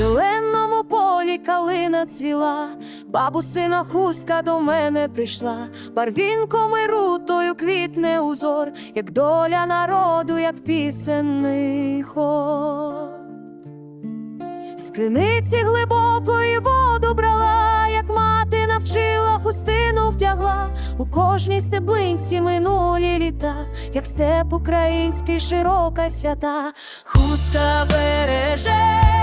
зеленому полі калина цвіла, бабусина хустка до мене прийшла, барвінком і рутою квітне узор, як доля народу, як пісенний хор. З криниці глибокої воду брала, як мати навчила, хустину втягла у кожній стеблинці минулі літа, як степ український, широка свята, хустка береже.